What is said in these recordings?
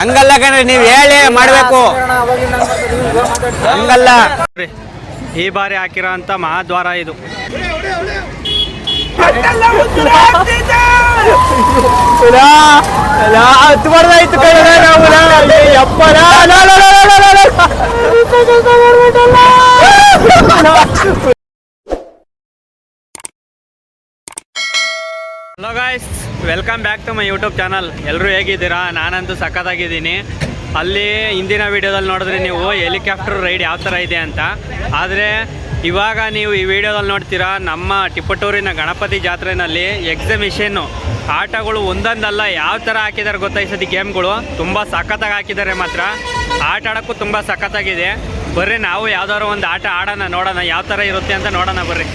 ಹಂಗಲ್ಲ ಕಣ್ರಿ ನೀವ್ ಹೇಳಿ ಮಾಡ್ಬೇಕು. ಹಂಗಲ್ಲ. ಈ ಬಾರಿ ಹಾಕಿರೋ ಅಂತ ಮಹಾದ್ವಾರ ಇದು. ಹತ್ತು hello guys welcome back to my YouTube channel ಎಲ್ಲರೂ ಹೇಗಿದ್ದೀರಾ? ನಾನಂತೂ ಸಖತ್ತಾಗಿದ್ದೀನಿ. ಅಲ್ಲಿ ಹಿಂದಿನ ವಿಡಿಯೋದಲ್ಲಿ ನೋಡಿದ್ರೆ ನೀವು ಹೆಲಿಕಾಪ್ಟರ್ ರೈಡ್ ಯಾವ ಥರ ಇದೆ ಅಂತ. ಆದರೆ, ಇವಾಗ ನೀವು ಈ ವಿಡಿಯೋದಲ್ಲಿ ನೋಡ್ತೀರಾ, ನಮ್ಮ ಟಿಪ್ಪಟೂರಿನ ಗಣಪತಿ ಜಾತ್ರೆನಲ್ಲಿ ಎಕ್ಸಿಬಿಷನ್ನು ಆಟಗಳು ಒಂದೊಂದಲ್ಲ ಯಾವ ಥರ ಹಾಕಿದ್ದಾರೆ ಗೊತ್ತಾಯಿಸೋದು ಗೇಮ್ಗಳು ತುಂಬ ಸಖತ್ತಾಗಿ ಹಾಕಿದ್ದಾರೆ ಮಾತ್ರ. ಆಟ ಆಡೋಕ್ಕೂ ತುಂಬ ಸಖತ್ತಾಗಿದೆ. ಬರ್ರಿ, ನಾವು ಯಾವ್ದಾದ್ರು ಒಂದು ಆಟ ಆಡೋಣ, ನೋಡೋಣ, ಯಾವ ಥರ ಇರುತ್ತೆ ಅಂತ ನೋಡೋಣ, ಬರ್ರಿ.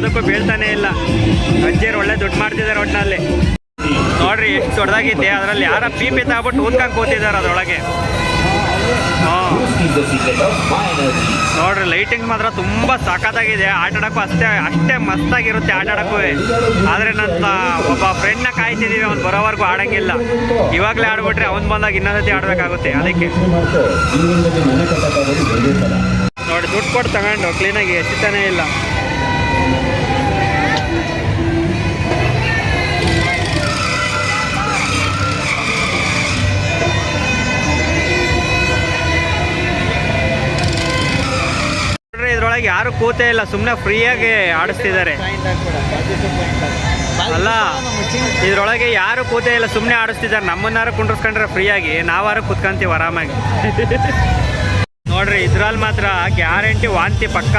ಯಾವುದಕ್ಕೂ ಬೀಳ್ತಾನೆ ಇಲ್ಲ. ಅಜ್ಜಿಯರು ಒಳ್ಳೆ ದುಡ್ಡು ಮಾಡ್ತಿದ್ದಾರೆ ಒಟ್ಟಿನಲ್ಲಿ ನೋಡ್ರಿ, ಎಷ್ಟು ದೊಡ್ಡದಾಗಿದೆ ಅದರಲ್ಲಿ ಯಾರ ಪೀಪಿ ತಗೊಬಿಟ್ಟು ಊದ್ಕೊಂಡು ಕೂತಿದ್ದಾರೆ ಅದರೊಳಗೆ. ಹಾಂ. ನೋಡ್ರಿ ಲೈಟಿಂಗ್ ಮಾತ್ರ ತುಂಬ ಸಖತ್ತಾಗಿದೆ. ಆಟ ಆಡೋಕ್ಕೂ ಅಷ್ಟೇ ಅಷ್ಟೇ ಮಸ್ತಾಗಿರುತ್ತೆ ಆಟ ಆಡೋಕ್ಕೂ. ಆದರೆ ನನ್ನ ಒಬ್ಬ ಫ್ರೆಂಡ್ನ ಕಾಯ್ತಿದ್ದೀವಿ ಅವ್ನು ಬರೋವರೆಗೂ ಆಡಂಗಿಲ್ಲ. ಇವಾಗಲೇ ಆಡ್ಬಿಟ್ರೆ ಅವ್ನು ಬಂದಾಗ ಇನ್ನೊಂದ್ಸತಿ ಆಡಬೇಕಾಗುತ್ತೆ, ಅದಕ್ಕೆ. ನೋಡಿ ದುಡ್ಡು ಕೊಟ್ಟು ತಗೊಂಡು ಕ್ಲೀನಾಗಿ ಎಸಿತಾನೇ ಇಲ್ಲ. ಯಾರು ಕೂತೇ ಇಲ್ಲ ಸುಮ್ಮನೆ ಫ್ರೀಯಾಗಿ ಆಡಿಸ್ತಿದ್ದಾರೆ. ಅಲ್ಲ, ಇದ್ರೊಳಗೆ ಯಾರು ಕೂತೇ ಇಲ್ಲ ಸುಮ್ಮನೆ ಆಡಿಸ್ತಿದ್ದಾರೆ. ನಮ್ಮನ್ನಾರು ಕುಂಡ್ರಸ್ಕೊಂಡ್ರೆ ಫ್ರೀಯಾಗಿ, ನಾವಾರು ಕುತ್ಕೊಂತೀವಿ ಆರಾಮಾಗಿ. ನೋಡ್ರಿ, ಇದ್ರಲ್ಲಿ ಮಾತ್ರ ಗ್ಯಾರಂಟಿ, ವಾಂತಿ, ಪಕ್ಕ,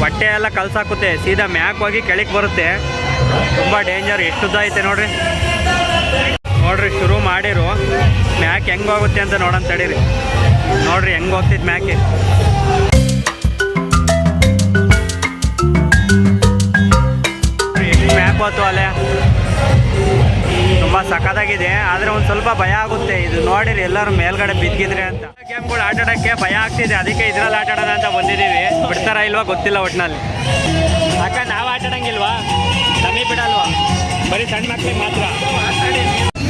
ಹೊಟ್ಟೆ ಎಲ್ಲ ಕಲ್ಸಾಕುತ್ತೆ. ಸೀದಾ ಮ್ಯಾಕ್ ಹೋಗಿ ಕೆಳಗೆ ಬರುತ್ತೆ. ತುಂಬ ಡೇಂಜರ್ ಎಷ್ಟು ಉದ್ದ ಐತೆ ನೋಡ್ರಿ. ನೋಡ್ರಿ, ಶುರು ಮಾಡಿರು. ಮ್ಯಾಕ್ ಹೆಂಗೆ ಹೋಗುತ್ತೆ ಅಂತ ನೋಡೋಣ ತಡೀರಿ. ನೋಡ್ರಿ, ಹೆಂಗೆ ಹೋಗ್ತಿದ್ ಮ್ಯಾಕೆ. ಅಲೆ. ಅಲ್ಲೇ ತುಂಬ ಸಖತ್ತಾಗಿದೆ. ಆದರೆ ಒಂದು ಸ್ವಲ್ಪ ಭಯ ಆಗುತ್ತೆ. ಇದು ನೋಡಿರಿ, ಎಲ್ಲರೂ ಮೇಲ್ಗಡೆ ಬಿದ್ದಿದ್ರೆ ಅಂತ. ಗೇಮ್ಗಳು ಆಟ ಭಯ ಆಗ್ತಿದೆ. ಅದಕ್ಕೆ ಇದ್ರಲ್ಲಿ ಆಟ ಅಂತ ಬಂದಿದ್ದೀವಿ. ಬಿಡ್ತಾರ ಇಲ್ವಾ ಗೊತ್ತಿಲ್ಲ ಒಟ್ನಲ್ಲಿ. ಅಕ್ಕ ನಾವು ಆಟ ಆಡಂಗಿಲ್ವಾ ಬಿಡಲ್ವಾ? ಬರೀ ಸಣ್ಣ ಮಕ್ಳಿಗೆ ಮಾತ್ರ.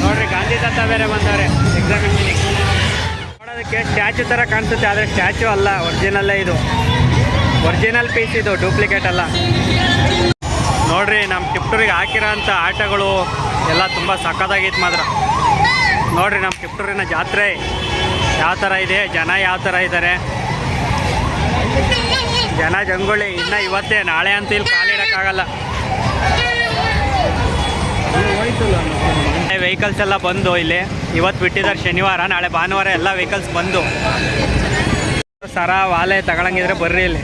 ನೋಡ್ರಿ, ಗಾಂಧಿ ತಾತ ಬೇರೆ ಬಂದವ್ರೆ. ಎಕ್ಸಾಮಿನೇಷನಿಗೆ ನೋಡೋದಕ್ಕೆ ಸ್ಟ್ಯಾಚು ಥರ ಕಾಣಿಸುತ್ತೆ. ಆದರೆ ಸ್ಟ್ಯಾಚು ಅಲ್ಲ ಒರಿಜಿನಲ್ಲೇ ಇದು. ಒರಿಜಿನಲ್ ಪೀಸ್ ಇದು ಡೂಪ್ಲಿಕೇಟ್ ಅಲ್ಲ. ನೋಡ್ರಿ ನಮ್ಮ ಟಿಪ್ಟೂರಿಗೆ ಹಾಕಿರೋ ಅಂಥ ಆಟಗಳು ಎಲ್ಲ ತುಂಬ ಸಕ್ಕತ್ತಾಗಿತ್ತು ಮಾತ್ರ. ನೋಡ್ರಿ ನಮ್ಮ ಟಿಪ್ಟೂರಿನ ಜಾತ್ರೆ ಯಾವ ಥರ ಇದೆ, ಜನ ಯಾವ ಥರ ಇದ್ದಾರೆ ಜನ ಜಂಗುಳಿ ಇನ್ನು ಇವತ್ತೇ, ನಾಳೆ ಅಂತ ಇಲ್ಲಿ ಕಾಲಿಡೋಕ್ಕಾಗಲ್ಲ ವೆಹಿಕಲ್ಸ್ ಎಲ್ಲ ಬಂದು ಇಲ್ಲಿ, ಇವತ್ತು ಬಿಟ್ಟಿದ್ದಾರೆ ಶನಿವಾರ, ನಾಳೆ ಭಾನುವಾರ ಎಲ್ಲ ವೆಹಿಕಲ್ಸ್ ಬಂದು. ಸರ, ವಾಲೆ ತಗೊಳಂಗಿದ್ರೆ ಬರ್ರಿ ಇಲ್ಲಿ.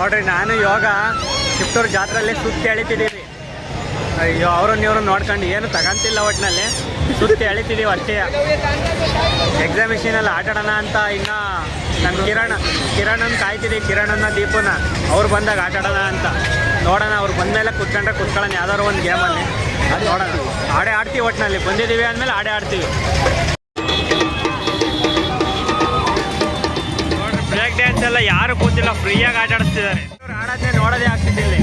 ನೋಡ್ರಿ, ನಾನು ಯೋಗ ಚಿತ್ತೂರು ಜಾತ್ರೆಯಲ್ಲಿ ಸುತ್ತಿ ಎಳಿತಿದ್ದೀವಿ. ಅಯ್ಯೋ, ಅವ್ರನ್ನ ಇವ್ರನ್ನ ನೋಡ್ಕೊಂಡು ಏನು ತಗಂತಿಲ್ಲ ಒಟ್ಟಿನಲ್ಲಿ ಸುತ್ತಿ ಎಳಿತಿದ್ದೀವಿ ಅಷ್ಟೇ. ಎಕ್ಸಾಮಿಷನಲ್ಲಿ ಆಟಾಡೋಣ ಅಂತ ಇನ್ನು ನಮ್ಮ ಕಿರಣ, ಕಿರಣನ್ ಕಾಯ್ತಿದ್ದೀವಿ ಕಿರಣನ ದೀಪನ. ಅವ್ರು ಬಂದಾಗ ಆಟಾಡೋಣ ಅಂತ. ನೋಡೋಣ, ಅವ್ರು ಬಂದಮೇಲೆ ಕುತ್ಕೊಂಡ್ರೆ ಕುತ್ಕೊಳ್ಳೋಣ ಯಾವ್ದಾದ್ರು ಒಂದು ಗೇಮಲ್ಲಿ ಅದು ನೋಡೋಣ. ಆಡೇ ಆಡ್ತೀವಿ ಒಟ್ಟಿನಲ್ಲಿ ಬಂದಿದ್ದೀವಿ ಅಂದಮೇಲೆ ಆಡೇ ಆಡ್ತೀವಿ. ಯಾರು ಕೂತಿಲ್ಲ ಫ್ರೀಯಾಗಿ ಆಟ ಆಡಿಸ್ತಿದ್ದಾರೆ. ಆಡೋದನ್ನೇ ನೋಡೋದೇ ಆಗ್ತಿದ್ದಿಲ್ಲ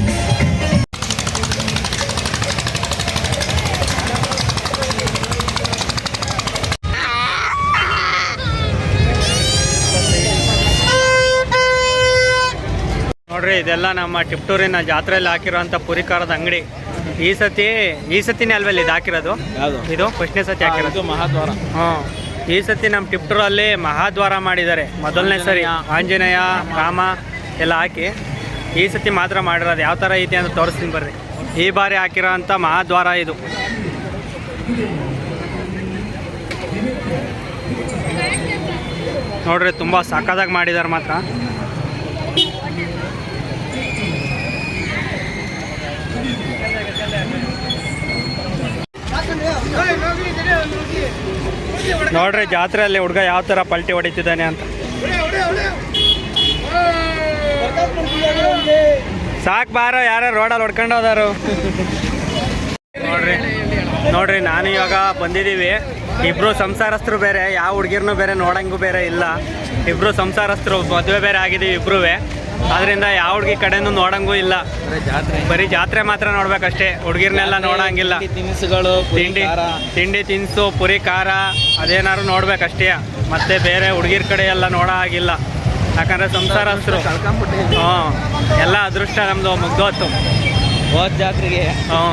ನೋಡ್ರಿ ಇದೆಲ್ಲ ನಮ್ಮ ಟಿಪ್ಟೂರಿನ ಜಾತ್ರೆಯಲ್ಲಿ ಹಾಕಿರೋಂಥ ಪುರಿಕಾರದ ಅಂಗಡಿ. ಈ ಸತಿ ಈ ಸತಿನೇ ಅಲ್ವಲ್ಲಿ ಇದು ಹಾಕಿರೋದು? ಇದು ಫಸ್ಟ್ನೇ ಸತಿ ಹಾಕಿರೋದು. ಮಹಾದ್ವಾರ. ಹ್ಮ್ ಈ ಸತಿ ನಮ್ಮ ಟಿಪ್ಟೂರಲ್ಲಿ ಮಹಾದ್ವಾರ ಮಾಡಿದ್ದಾರೆ. ಮೊದಲನೇ ಸರಿ ಆಂಜನೇಯ, ರಾಮ ಎಲ್ಲ ಹಾಕಿ ಈ ಸತಿ ಮಾತ್ರ ಮಾಡಿರೋದು. ಯಾವ ಥರ ಐತಿ ಅಂತ ತೋರಿಸ್ತೀನಿ ಬರ್ರಿ. ಈ ಬಾರಿ ಹಾಕಿರೋ ಅಂಥ ಮಹಾದ್ವಾರ ಇದು. ನೋಡ್ರಿ, ತುಂಬ ಸಕ್ಕದಾಗಿ ಮಾಡಿದ್ದಾರೆ ಮಾತ್ರ. ನೋಡ್ರಿ ಜಾತ್ರೆಯಲ್ಲಿ ಹುಡುಗ ಯಾವ ತರ ಪಲ್ಟಿ ಹೊಡಿತಿದ್ದಾನೆ ಅಂತ. ಸಾಕ್ ಬಾರೋ ಯಾರ ರೋಡಲ್ಲಿ ಹೊಡ್ಕೊಂಡು ಹೋದಾರು ನೋಡ್ರಿ ನೋಡ್ರಿ, ನಾನು ಇವಾಗ ಬಂದಿದ್ದೀವಿ. ಇಬ್ರು ಸಂಸಾರಸ್ಥರು ಬೇರೆ, ಯಾವ ಹುಡುಗಿರ್ನೂ ಬೇರೆ, ನೋಡಂಗೂ ಬೇರೆ ಇಲ್ಲ. ಇಬ್ರು ಸಂಸಾರಸ್ಥರು ಮದುವೆ ಬೇರೆ ಆಗಿದ್ದೀವಿ ಇಬ್ರುವೆ. ಅದರಿಂದ ಯಾವ ಹುಡುಗಿ ಕಡೆನೂ ನೋಡಂಗೂ ಇಲ್ಲ. ಬರೀ ಜಾತ್ರೆ. ಮಾತ್ರ ನೋಡ್ಬೇಕಷ್ಟೇ. ಹುಡುಗಿರ್ನೆಲ್ಲ ನೋಡಂಗಿಲ್ಲ. ತಿನಿಸುಗಳು ತಿಂಡಿ ತಿಂಡಿ ತಿನಿಸು ಪುರಿ ಖಾರ ಅದೇನಾದ್ರು ನೋಡ್ಬೇಕಷ್ಟೇ. ಮತ್ತೆ ಬೇರೆ ಹುಡುಗಿರ್ ಕಡೆ ಎಲ್ಲ ನೋಡೋ ಆಗಿಲ್ಲ ಯಾಕಂದ್ರೆ ಸಂಸಾರ ಕಳ್ಕೊಂಬಿಟ್ಟಿದ್ವಿ ಹ್ಞೂ ಎಲ್ಲ ಅದೃಷ್ಟ ನಮ್ಮದು ಮುಗ್ದೋತು ಹೋದ ಜಾತ್ರೆಗೆ. ಹ್ಞೂ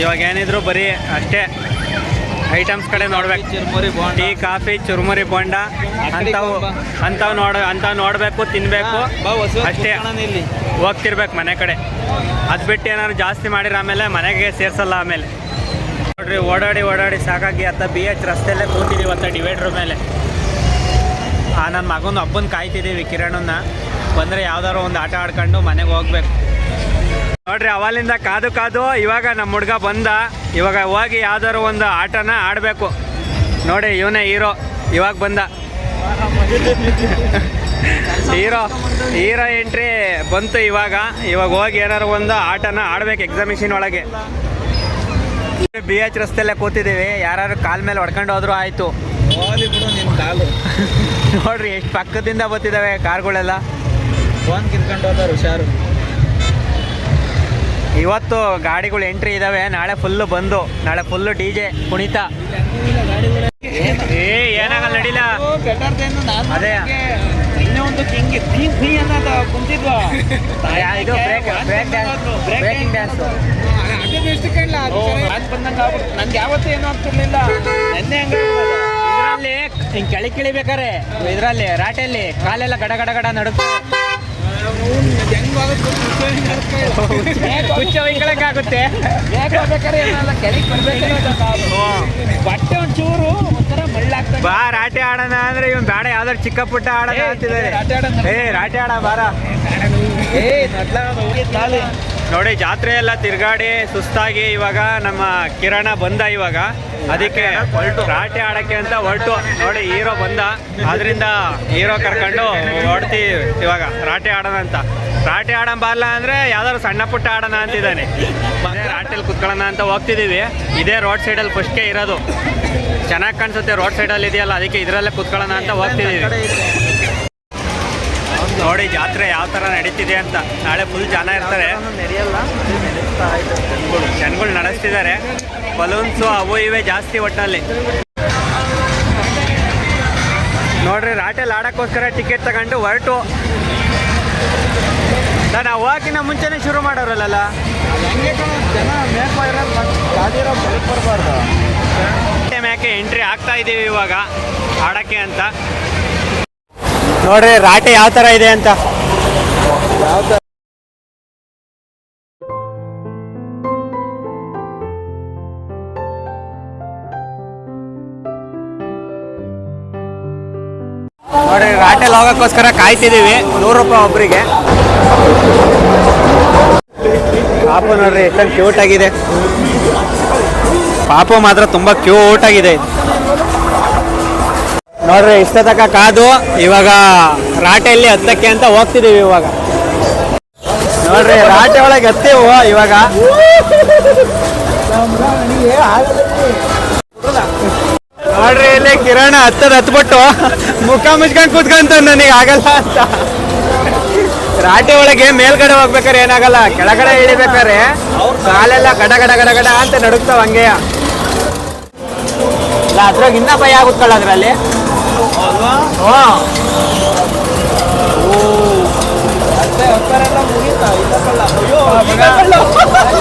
ಇವಾಗ ಏನಿದ್ರು ಬರೀ ಅಷ್ಟೇ. ಐಟಮ್ಸ್ ಕಡೆ ನೋಡ್ಬೇಕು. ಟೀ, ಕಾಫಿ, ಚುರುಮುರಿ, ಬೋಂಡ. ಅಂಥವು ಅಂಥವು ನೋಡ, ಅಂಥವು ನೋಡಬೇಕು ತಿನ್ನಬೇಕು ಅಷ್ಟೇ. ಹೋಗ್ತಿರ್ಬೇಕು ಮನೆ ಕಡೆ. ಅದು ಬಿಟ್ಟು ಏನಾದ್ರು ಜಾಸ್ತಿ ಮಾಡಿರ ಆಮೇಲೆ ಮನೆಗೆ ಸೇರ್ಸಲ್ಲ ಆಮೇಲೆ. ನೋಡ್ರಿ, ಓಡಾಡಿ ಓಡಾಡಿ ಸಾಕಾಗಿ ಅತ್ತ ಬಿ ಎಚ್ ರಸ್ತೆಯಲ್ಲೇ ಕೂತಿದ್ದೀವಿ ಅಂತ ಡಿವೈಡ್ರ್ ಮೇಲೆ. ಆ ನನ್ನ ಮಗನ ಹಬ್ಬನ ಕಾಯ್ತಿದ್ದೀವಿ ಕಿರಣನ್ನ. ಬಂದರೆ ಯಾವ್ದಾದ್ರು ಒಂದು ಆಟ ಆಡ್ಕೊಂಡು ಮನೆಗೆ ಹೋಗ್ಬೇಕು. ನೋಡ್ರಿ ಅವಲಿಂದ ಕಾದು ಕಾದು ಇವಾಗ ನಮ್ಮ ಹುಡುಗ ಬಂದ. ಇವಾಗ ಹೋಗಿ ಯಾವ್ದಾರು ಒಂದು ಆಟನ ಆಡಬೇಕು. ನೋಡಿ, ಇವನೇ ಹೀರೋ. ಇವಾಗ ಬಂದ. ಹೀರೋ ಹೀರೋ ಎಂಟ್ರಿ ಬಂತು ಇವಾಗ. ಇವಾಗ ಹೋಗಿ ಏನಾರು ಒಂದು ಆಟನ ಆಡ್ಬೇಕು ಎಕ್ಸಾಮಿಷನ್ ಒಳಗೆ. ಬಿ ಎಚ್ ರಸ್ತೆಯಲ್ಲೇ ಕೂತಿದ್ದೀವಿ. ಯಾರು ಕಾಲ್ ಮೇಲೆ ಹೊಡ್ಕೊಂಡು ಹೋದ್ರು ಆಯ್ತು. ನೋಡ್ರಿ, ಎಷ್ಟು ಪಕ್ಕದಿಂದ ಬರ್ತಿದ್ದಾವೆ ಕಾರ್ಗಳೆಲ್ಲ. ಫೋನ್ ಕಿತ್ಕೊಂಡು ಹೋದಾರ ಹುಷಾರು. ಇವತ್ತು ಗಾಡಿಗಳು ಎಂಟ್ರಿ ಇದಾವೆ. ನಾಳೆ ಫುಲ್ಲು ಬಂದು. ನಾಳೆ ಫುಲ್ಲು ಡಿ ಜೆ ಕುಣಿತ ಏ ಏನಾಗಲ್ಲ ನಡಿಲ್ಲ ಅದೇ. ಇನ್ನೊಂದು ಅನ್ನೋದ ಕುಂತಿದ್ವಾ ಇದು break break dance breaking dance ನನ್ಗೆ ಯಾವತ್ತೂ ಏನೂ ಆಗ್ತಿರ್ಲಿಲ್ಲ. ನೆನ್ನೆ ಹಂಗ ಇದರಲ್ಲಿ ಹಿಂಗ್ ಕೆಳಗೆ ಕಿಳಿಬೇಕಾರೆ. ಇದರಲ್ಲಿ ರಾಟೆಯಲ್ಲಿ ಕಾಲೆಲ್ಲ ಗಡ ಗಡ ಗಡ ನಡುತ್ತೆ ಹುಚ್ಚ ಬಟ್ಟೆ ಒಂಚೂರು ಒಂಥರ ಮಳ್ಳಾಗ್ತದೆ ಬಾ ರಾಟೆ ಆಡೋಣ ಅಂದ್ರೆ ಇವ್ ಬೇಡ ಯಾವ್ದಾರು ಚಿಕ್ಕ ಪುಟ್ಟ ಆಡೋಣ ಅಂತಿದ್ದಾರೆ. ಏ ರಾಟೆ ಆಡ ಬಾರ. ಏ ತಾಳಿ. ನೋಡಿ ಜಾತ್ರೆ ಎಲ್ಲ ತಿರ್ಗಾಡಿ ಸುಸ್ತಾಗಿ ಇವಾಗ ನಮ್ಮ ಕಿರಣ ಬಂದ ಇವಾಗ. ಅದಕ್ಕೆ ರಾಟೆ ಆಡಕ್ಕೆ ಅಂತ ಹೊರಟು. ನೋಡಿ ಹೀರೋ ಬಂದ. ಅದರಿಂದ ಹೀರೋ ಕರ್ಕೊಂಡು ಹೊಡ್ತೀವಿ ಇವಾಗ ರಾಟೆ ಆಡೋಣ ಅಂತ. ರಾಟೆ ಆಡೋ ಬಾರ್ಲ ಅಂದ್ರೆ ಯಾವ್ದಾದ್ರು ಸಣ್ಣ ಪುಟ್ಟ ಆಡೋಣ ಅಂತಿದ್ದಾನೆ. ರಾಟೆಲಿ ಕುತ್ಕೊಳ್ಳೋಣ ಅಂತ ಹೋಗ್ತಿದ್ದೀವಿ. ಇದೇ ರೋಡ್ ಸೈಡಲ್ಲಿ ಫಸ್ಟ್ಗೆ ಇರೋದು. ಚೆನ್ನಾಗಿ ಕಾಣಿಸುತ್ತೆ ರೋಡ್ ಸೈಡಲ್ಲಿ ಇದೆಯಲ್ಲ ಅದಕ್ಕೆ ಇದರಲ್ಲೇ ಕುತ್ಕೊಳ್ಳೋಣ ಅಂತ ಹೋಗ್ತಿದೀವಿ ನೋಡಿ ಜಾತ್ರೆ ಯಾವ ಥರ ನಡೀತಿದೆ ಅಂತ. ನಾಳೆ ಫುಲ್ ಜನ ಇರ್ತಾರೆ. ಜನಗಳು ನಡೆಸ್ತಿದ್ದಾರೆ. ಬಲೂನ್ಸು ಅವು ಇವೆ ಜಾಸ್ತಿ ಒಟ್ಟಲ್ಲಿ ನೋಡ್ರಿ ರಾಟೆಲ್ ಆಡೋಕ್ಕೋಸ್ಕರ ಟಿಕೆಟ್ ತಗೊಂಡು ಹೊರಟು. ನಾನು ಹೋಗಿನ ಮುಂಚೆನೇ ಶುರು ಮಾಡೋರಲ್ಲ ಎಂಟ್ರಿ ಆಗ್ತಾ ಇದೀವಿ ಇವಾಗ ಆಡಕ್ಕೆ ಅಂತ. ನೋಡ್ರಿ, ರಾಟೆ ಯಾವ ತರ ಇದೆ ಅಂತ. ಯಾವ ರಾಟೆ ಹೋಗೋಕ್ಕೋಸ್ಕರ ಕಾಯ್ತಿದ್ದೀವಿ, ನೂರು ರೂಪಾಯಿ ಒಬ್ಬರಿಗೆ ಪಾಪು ನೋಡ್ರಿ, ಎಷ್ಟೊಂದು ಕ್ಯೂಟ್ ಆಗಿದೆ. ಪಾಪು ಮಾತ್ರ ತುಂಬಾ ಕ್ಯೂಟ್ ಆಗಿದೆ. ನೋಡ್ರಿ, ಇಷ್ಟ ತನಕ ಕಾದು. ಇವಾಗ ರಾಟೆಯಲ್ಲಿ ಹತ್ತಕ್ಕೆ ಅಂತ ಹೋಗ್ತಿದೀವಿ ಇವಾಗ. ನೋಡ್ರಿ, ರಾಟೆ ಒಳಗೆ ಹತ್ತೀವು ಇವಾಗ? ನೋಡ್ರಿ, ಇಲ್ಲಿ ಕಿರಣ ಹತ್ತದ ಹತ್ಬಿಟ್ಟು ಮುಖ ಮುಚ್ಕೊಂಡ್ ಕೂತ್ಕೊಂತ ನನಗೆ, ಆಗಲ್ಲ ಅಂತ. ರಾಟೆ ಒಳಗೆ ಮೇಲ್ಗಡೆ ಹೋಗ್ಬೇಕಾರೆ ಏನಾಗಲ್ಲ, ಕೆಳಗಡೆ ಇಳಿಬೇಕಾರೆ ಕಾಲೆಲ್ಲ ಗಡ ಗಡ ಗಡ ಗಡ ಅಂತ ನಡುಗ್ತಾವ ಹಂಗೆಯ. ಇಲ್ಲ, ಅದ್ರಾಗ ಇನ್ನ ಭಯ ಆಗುತ್ತಲ್ಲ ಅದ್ರಲ್ಲಿ? ಅಯ್ಯೋ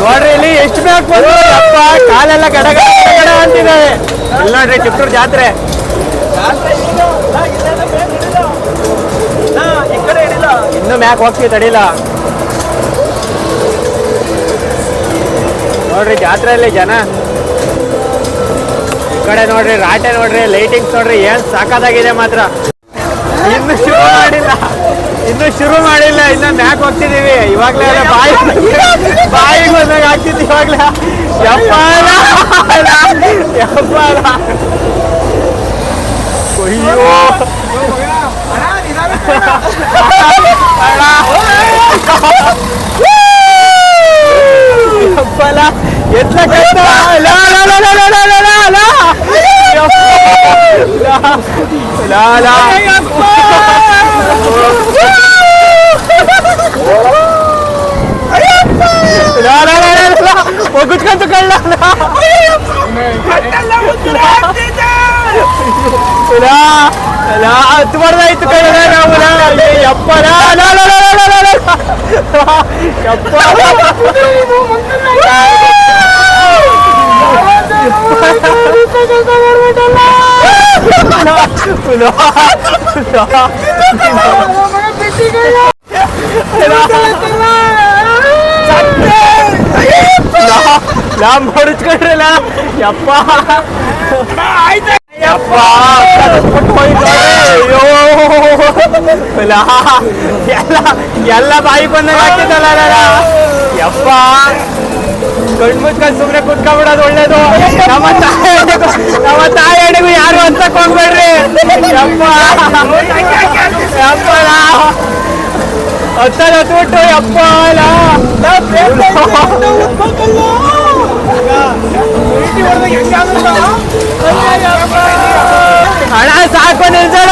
ನೋಡ್ರಿ, ಇಲ್ಲಿ ಎಷ್ಟು ಬೇಕು ಅಪ್ಪ? ಕಾಲೆಲ್ಲ ಗಡ ಗಡ ಅಂತಿದ್ದಾವೆ ಇಲ್ಲ ನೋಡ್ರಿ ಜಾತ್ರೆ. ಇನ್ನು ಮ್ಯಾಕ್ ಹೋಗ್ತೀವಿ ತಡಿಲ್ಲ ನೋಡ್ರಿ, ಜಾತ್ರೆಯಲ್ಲಿ ಜನ. ಕಡೆ ನೋಡ್ರಿ, ರಾಟೆ ನೋಡ್ರಿ ಲೈಟಿಂಗ್ಸ್ ನೋಡ್ರಿ, ಏನ್ ಸಾಕಾದಾಗಿದೆ ಮಾತ್ರ. ಇನ್ನು ಶುರು ಮಾಡಿಲ್ಲ. ಇನ್ನು ಶುರು ಮಾಡಿಲ್ಲ, ಇನ್ನ ಮ್ಯಾಕ್ ಹೋಗ್ತಿದೀವಿ. ಇವಾಗ್ಲೇ ಬಾಯಿ ಬಾಯಿ ಬಂದಾಗ ಆಗ್ತಿತ್ತು ಇವಾಗ್ಲೇ. ಯಪ್ಪಾಲ Wala! Ay, Ayan pa! Wala, wala, wala, wala! Pagod ka, tugal lang na! Ayan pa! Pagtalamot na natin na! Wala! Wala! Tumara na ito kayo na na wala! Yappa na! Wala, wala, wala, wala, wala! Yappa! Pagtalamot na natin! Yappa! Yappa! mga piti kayo! ಲಾಭ ಹೊಡಿಸ್ಕೊಂಡ್ರಲ್ಲ ಯಪ್ಪ ಯಪ್ಪ ಅಯ್ಯೋ ಎಲ್ಲ ಎಲ್ಲ ಬಾಯಿ ಬಂದಾಗ ಹಾಕಿದ್ದಲ್ಲ ಯಪ್ಪ ಕಣ್ ಮುಚ್ಕೊಂಡು ಸುಮ್ಮನೆ ಕುತ್ಕೊಂಡ್ಬಿಡೋದು ಒಳ್ಳೇದು. ನಮ್ಮ ತಾಯಿ ನಮ್ಮ ತಾಯಿ ಅಡಿಗೂ ಯಾರು ಅಂತ ಕೊಂಡ್ಬೇಡ್ರಿ. ಯಪ್ಪ. ಯಪ್ಪಲ. ಲಾ. ಹತ್ತಲ್ಲ ಹತ್ಬಿಟ್ಟು ಯಪ್ಪ ಅಲ್ಲ ಹಣ ಸಾಕು ನಿಲ್ಸಣ.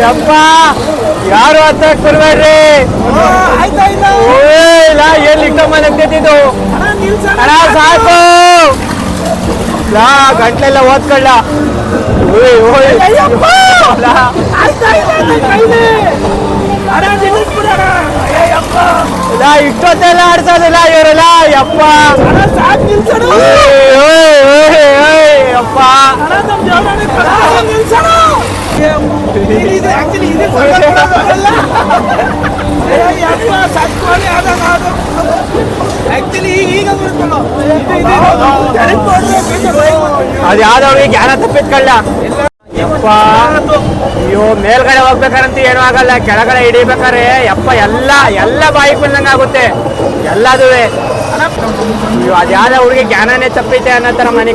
ಯಪ್ಪ ಯಾರು ಅರ್ಥ ಬರ್ಬೇಡ್ರಿ ಇಲ್ಲ ಎಲ್ಲಿ ಇಟ್ಟಮ್ಮನೆ ಎತ್ತಿದ್ದು? ಹಣ ಸಾಕು. ಲಾ ಗಂಟ್ಲೆಲ್ಲ ಓದ್ಕೊಳ್ಳ. ಓಯ್ ಇಷ್ಟೊತ್ತೆಲ್ಲ ಆಡ್ಸೋದಿಲ್ಲ ಇವರೆಲ್ಲ ಯಪ್ಪ. ಓಯ್ ಓಯ್ ಓಯ್ ಓಯ್ ಯಪ್ಪ ಅದು ಯಾವ್ದವ್ರಿಗೆ ಜ್ಞಾನ ತಪ್ಪಿತ್ಕೊಳ್ಳ. ಯಪ್ಪ, ಅಯ್ಯೋ, ಮೇಲ್ಗಡೆ ಹೋಗ್ಬೇಕಾರಂತ ಏನೂ ಆಗಲ್ಲ, ಕೆಳಗಡೆ ಹಿಡಿಬೇಕಾರೆ, ಯಪ್ಪ, ಎಲ್ಲ ಎಲ್ಲ ಬಾಯಿ ಕುಲ್ದಂಗ ಆಗುತ್ತೆ. ಎಲ್ಲದುವೆ. ಅಯ್ಯೋ, ಅದು ಯಾವ್ದೋ ಹುಡುಗಿ ಜ್ಞಾನನೇ ತಪ್ಪಿತೆ ಅನ್ನೋ ಥರ ಮನೆ